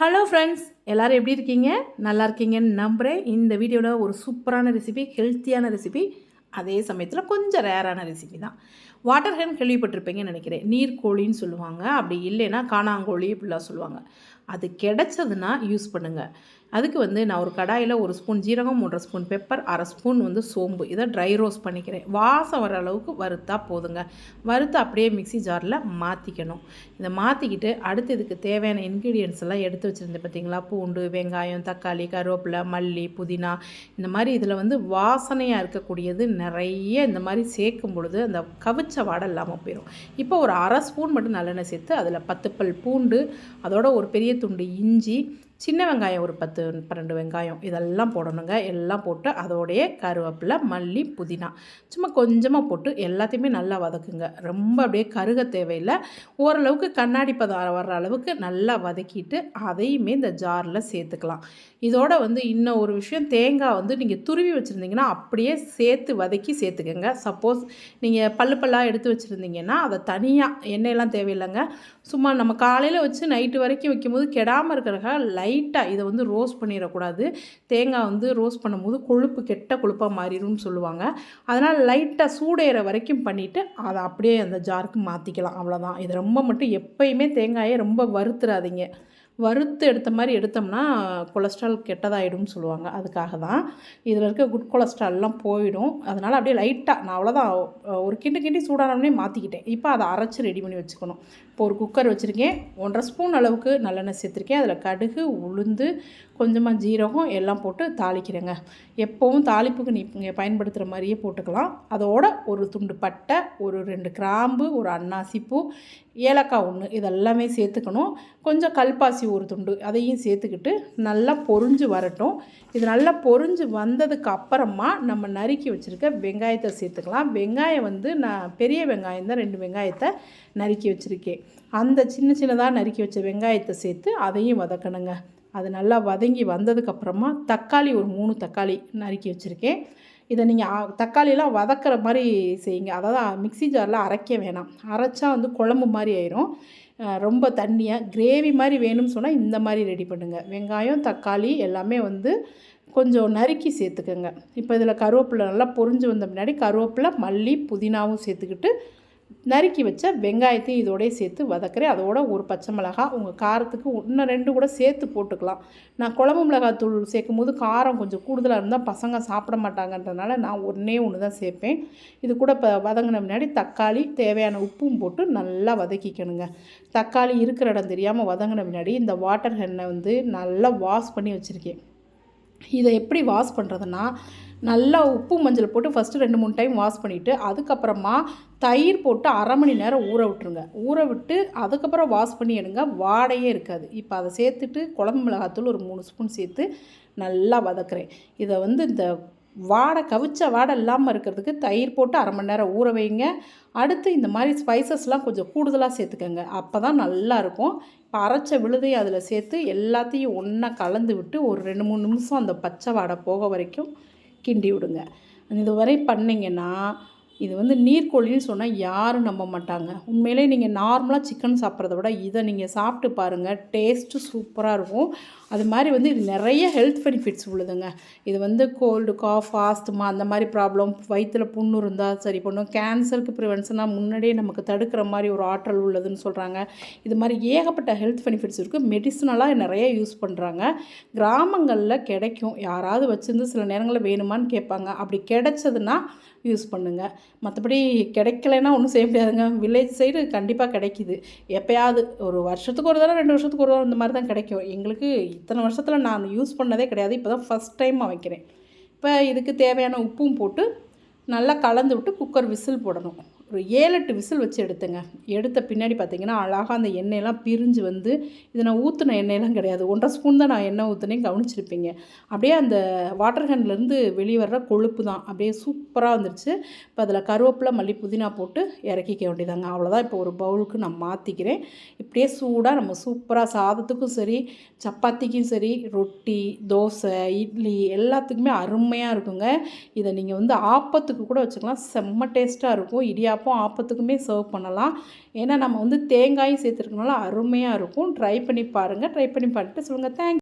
Hello friends எல்லோரும் எப்படி இருக்கீங்க? நல்லா இருக்கீங்கன்னு நம்புகிறேன் இந்த வீடியோவில் ஒரு சூப்பரான ரெசிபி ஹெல்த்தியான ரெசிபி அதே சமயத்தில் கொஞ்சம் ரேரான ரெசிபி தான். வாட்டர் ஹேன் கேள்விப்பட்டிருப்பீங்கன்னு நினைக்கிறேன். நீர்கோழின்னு சொல்லுவாங்க. அப்படி இல்லைன்னா காணாங்கோழி இப்படிலாம் சொல்லுவாங்க. அது கிடச்சதுன்னா யூஸ் பண்ணுங்கள் அதுக்கு வந்து நான் ஒரு கடாயில் ஒரு ஸ்பூன் ஜீரகம் மூன்றரை ஸ்பூன் பெப்பர் அரை ஸ்பூன் வந்து சோம்பு. இதை ட்ரை ரோஸ்ட் பண்ணிக்கிறேன். வாசம் வர அளவுக்கு வறுத்தா போதுங்க. வறுத்து அப்படியே மிக்சி ஜாரில் மாற்றிக்கணும் இதை மாற்றிக்கிட்டு அடுத்து இதுக்கு தேவையான இன்க்ரீடியன்ஸ் எல்லாம் எடுத்து வச்சுருந்தேன் பார்த்தீங்களா பூண்டு வெங்காயம் தக்காளி கருவேப்பிலை மல்லி புதினா. இந்த மாதிரி இதில் வந்து வாசனையாக இருக்கக்கூடியது நிறைய இந்த மாதிரி சேர்க்கும் பொழுது அந்த கவிச்ச வாடை இல்லாமல் போயிடும் இப்போ ஒரு அரை ஸ்பூன் மட்டும் நல்லெண்ணெய் சேர்த்து அதில் பத்து பல் பூண்டு அதோட ஒரு பெரிய துண்டு இஞ்சி சின்ன வெங்காயம் ஒரு பத்து பன்னெண்டு வெங்காயம் இதெல்லாம் போடணுங்க. எல்லாம் போட்டு அதோடைய கருவேப்பிலை மல்லி புதினா சும்மா கொஞ்சமாக போட்டு எல்லாத்தையுமே நல்லா வதக்குங்க. ரொம்ப அப்படியே கருக தேவையில்லை. ஓரளவுக்கு கண்ணாடி பதம் வர்ற அளவுக்கு நல்லா வதக்கிட்டு அதையுமே இந்த ஜாரில் சேர்த்துக்கலாம். இதோட வந்து இன்னும் ஒரு விஷயம் தேங்காய் வந்து நீங்கள் துருவி வச்சுருந்தீங்கன்னா அப்படியே சேர்த்து வதக்கி சேர்த்துக்கோங்க. சப்போஸ் நீங்கள் பல்லு பல்லாக எடுத்து வச்சுருந்தீங்கன்னா அதை தனியாக எண்ணெயெல்லாம் தேவையில்லைங்க. சும்மா நம்ம காலையில் வச்சு நைட்டு வரைக்கும் வைக்கும்போது கெடாமல் இருக்கிறக்காக லைட்டாக இதை வந்து ரோஸ்ட் பண்ணிடக்கூடாது. தேங்காய் வந்து ரோஸ்ட் பண்ணும்போது கொழுப்பு கெட்ட கொழுப்பாக மாறிடும்னு சொல்லுவாங்க. அதனால் லைட்டாக சூடேற வரைக்கும் பண்ணிவிட்டு அதை அப்படியே அந்த ஜாருக்கு மாற்றிக்கலாம் அவ்வளோதான் இது ரொம்ப மட்டும் எப்பயுமே தேங்காயை ரொம்ப வறுத்துறாதீங்க. வறுத்து எடுத்த மாதிரி எடுத்தோம்னா கொலஸ்ட்ரால் கெட்டதாகிடும்னு சொல்லுவாங்க. அதுக்காக தான் இதில் இருக்க குட் கொலஸ்ட்ரால்லாம் போயிடும். அதனால் அப்படியே லைட்டாக நான் அவ்வளோதான் ஒரு கிண்டு கிண்டி சூடானே மாற்றிக்கிட்டேன் இப்போ அதை அரைச்சி ரெடி பண்ணி வச்சுக்கணும். இப்போ ஒரு குக்கர் வச்சுருக்கேன். ஒன்றரை ஸ்பூன் அளவுக்கு நல்லெண்ணெய் சேர்த்துருக்கேன். அதில் கடுகு உளுந்து கொஞ்சமாக ஜீரகம் எல்லாம் போட்டு தாளிக்கிறேங்க. எப்போவும் தாளிப்புக்கு நீங்கள் பயன்படுத்துகிற மாதிரியே போட்டுக்கலாம். அதோட ஒரு துண்டு பட்டை ஒரு ரெண்டு கிராம்பு ஒரு அன்னாசிப்பூ ஏலக்காய் ஒன்று இதெல்லாமே சேர்த்துக்கணும். கொஞ்சம் கல்பாசி ஒரு துண்டு அதையும் சேர்த்துக்கிட்டு நல்லா பொறிஞ்சு வரட்டும். இது நல்லா பொறிஞ்சு வந்ததுக்கு அப்புறமா நம்ம நறுக்கி வச்சுருக்க வெங்காயத்தை சேர்த்துக்கலாம். வெங்காயம் வந்து நான் பெரிய வெங்காயம் தான் ரெண்டு வெங்காயத்தை நறுக்கி வச்சுருக்கேன். அந்த சின்ன சின்னதாக நறுக்கி வச்ச வெங்காயத்தை சேர்த்து அதையும் வதக்கணுங்க. அது நல்லா வதங்கி வந்ததுக்கப்புறமா தக்காளி ஒரு மூணு தக்காளி நறுக்கி வச்சுருக்கேன். இதை நீங்கள் தக்காளியெல்லாம் வதக்கிற மாதிரி செய்யுங்க. அதாவது மிக்சி ஜாரில் அரைக்க வேணாம். அரைச்சா வந்து குழம்பு மாதிரி ஆயிரும். ரொம்ப தண்ணியாக கிரேவி மாதிரி வேணும்னு சொன்னால் இந்த மாதிரி ரெடி பண்ணுங்கள் வெங்காயம் தக்காளி எல்லாமே வந்து கொஞ்சம் நறுக்கி சேர்த்துக்கோங்க. இப்போ இதில் கருவேப்பிலை நல்லா பொறிஞ்சு வந்த முன்னாடி கருவேப்பிலை மல்லி புதினாவும் சேர்த்துக்கிட்டு நறுக்கி வச்ச வெங்காயத்தையும் இதோடய சேர்த்து வதக்குறேன். அதோட ஒரு பச்சை மிளகா உங்கள் காரத்துக்கு இன்னும் ரெண்டு கூட சேர்த்து போட்டுக்கலாம். நான் குழம்பு மிளகாத்தூள் சேர்க்கும் போது காரம் கொஞ்சம் கூடுதலாக இருந்தால் பசங்க சாப்பிட மாட்டாங்கன்றதுனால நான் ஒன்றே ஒன்று தான் சேர்ப்பேன். இது கூட இப்போ வதங்கின முன்னாடி தக்காளி தேவையான உப்பும் போட்டு நல்லா வதக்கிக்கணுங்க. தக்காளி இருக்கிற இடம் தெரியாமல் வதங்கின முன்னாடி இந்த வாட்டர் ஹென்னை வந்து நல்லா வாஷ் பண்ணி வச்சுருக்கேன். இதை எப்படி வாஷ் பண்ணுறதுன்னா நல்லா உப்பு மஞ்சள் போட்டு ஃபஸ்ட்டு ரெண்டு மூணு டைம் வாஷ் பண்ணிவிட்டு அதுக்கப்புறமா தயிர் போட்டு அரை மணி நேரம் ஊற விட்டுருங்க. ஊற விட்டு அதுக்கப்புறம் வாஷ் பண்ணி எடுங்க. வாடையே இருக்காது. இப்போ அதை சேர்த்துட்டு குழம்பு மிளகாத்தூள் ஒரு மூணு ஸ்பூன் சேர்த்து நல்லா வதக்குறேன். இதை வந்து இந்த வாடை கவிச்ச வாடை இல்லாமல் இருக்கிறதுக்கு தயிர் போட்டு அரை மணி நேரம் ஊற வைங்க. அடுத்து இந்த மாதிரி ஸ்பைசஸ்லாம் கொஞ்சம் கூடுதலாக சேர்த்துக்கோங்க. அப்போ தான் நல்லாயிருக்கும் இப்போ அரைச்ச விழுதையும் அதில் சேர்த்து எல்லாத்தையும் ஒன்றா கலந்து விட்டு ஒரு ரெண்டு மூணு நிமிஷம் அந்த பச்சை வாடை போக வரைக்கும் கிண்டி விடுங்க. இது வரை பண்ணிங்கன்னா இது வந்து நீர்க்கோழின்னு சொன்னால் யாரும் நம்ப மாட்டாங்க. உண்மையிலே நீங்கள் நார்மலாக சிக்கன் சாப்பிட்றத விட இதை நீங்கள் சாப்பிட்டு பாருங்கள் டேஸ்ட்டு சூப்பராக இருக்கும். அது மாதிரி வந்து இது நிறைய ஹெல்த் பெனிஃபிட்ஸ் உள்ளதுங்க. இது வந்து கோல்டு காஃப் ஆஸ்துமா அந்த மாதிரி ப்ராப்ளம் வயிற்றில் புண்ணு இருந்தால் சரி பண்ணும். கேன்சருக்கு ப்ரிவென்ஷனாக முன்னாடியே நமக்கு தடுக்கிற மாதிரி ஒரு ஆற்றல் உள்ளதுன்னு சொல்கிறாங்க இது மாதிரி ஏகப்பட்ட ஹெல்த் பெனிஃபிட்ஸ் இருக்குது மெடிசனலாக நிறைய யூஸ் பண்ணுறாங்க கிராமங்களில் கிடைக்கும். யாராவது வச்சுருந்து சில நேரங்களில் வேணுமான்னு கேட்பாங்க. அப்படி கிடைச்சதுன்னா யூஸ் பண்ணுங்கள் மற்றபடி கிடைக்கலைன்னா ஒன்றும் செய்ய முடியாதுங்க. வில்லேஜ் சைடு கண்டிப்பாக கிடைக்கிது. எப்போயாவது ஒரு வருஷத்துக்கு ஒரு தடவை ரெண்டு வருஷத்துக்கு ஒரு தடவை இந்த மாதிரி தான் கிடைக்கும். எங்களுக்கு இத்தனை வருஷத்தில் நான் யூஸ் பண்ணதே கிடையாது. இப்போ தான் ஃபஸ்ட் டைம் வைக்கிறேன். இப்போ இதுக்கு தேவையான உப்பும் போட்டு நல்லா கலந்து விட்டு குக்கர் விசில் போடணும். ஒரு ஏழு எட்டு விசில் வச்சு எடுத்தேங்க. எடுத்த பின்னாடி பார்த்தீங்கன்னா அழகாக அந்த எண்ணெயெல்லாம் பிரிஞ்சு வந்து இதை நான் ஊற்றின எண்ணெயெல்லாம் கிடையாது. ஒன்றரை ஸ்பூன் தான் நான் எண்ணெய் ஊற்றுனே கவனிச்சிருப்பீங்க. அப்படியே அந்த வாட்டர் ஹேண்ட்லேருந்து வெளியே வர்ற கொழுப்பு தான். அப்படியே சூப்பராக வந்துருச்சு. இப்போ அதில் கருவேப்பிலை மல்லி புதினா போட்டு இறக்கிக்க வேண்டியதாங்க. அவ்வளோதான் இப்போ ஒரு பவுலுக்கு நான் மாற்றிக்கிறேன் இப்படியே சூடாக நம்ம சூப்பராக சாதத்துக்கும் சரி சப்பாத்திக்கும் சரி ரொட்டி தோசை இட்லி எல்லாத்துக்குமே அருமையாக இருக்குங்க. இதை நீங்கள் வந்து ஆப்பத்துக்கு கூட வச்சுக்கலாம். செம்ம டேஸ்ட்டாக இருக்கும். இடியாப்பம் இடியாப்பம் ஆப்பத்துக்குமே சர்வ் பண்ணலாம். ஏன்னா நம்ம வந்து தேங்காயும் சேர்த்துருக்கனால அருமையாக இருக்கும். ட்ரை பண்ணி பாருங்கள் ட்ரை பண்ணி பார்த்துட்டு சொல்லுங்கள் தேங்க்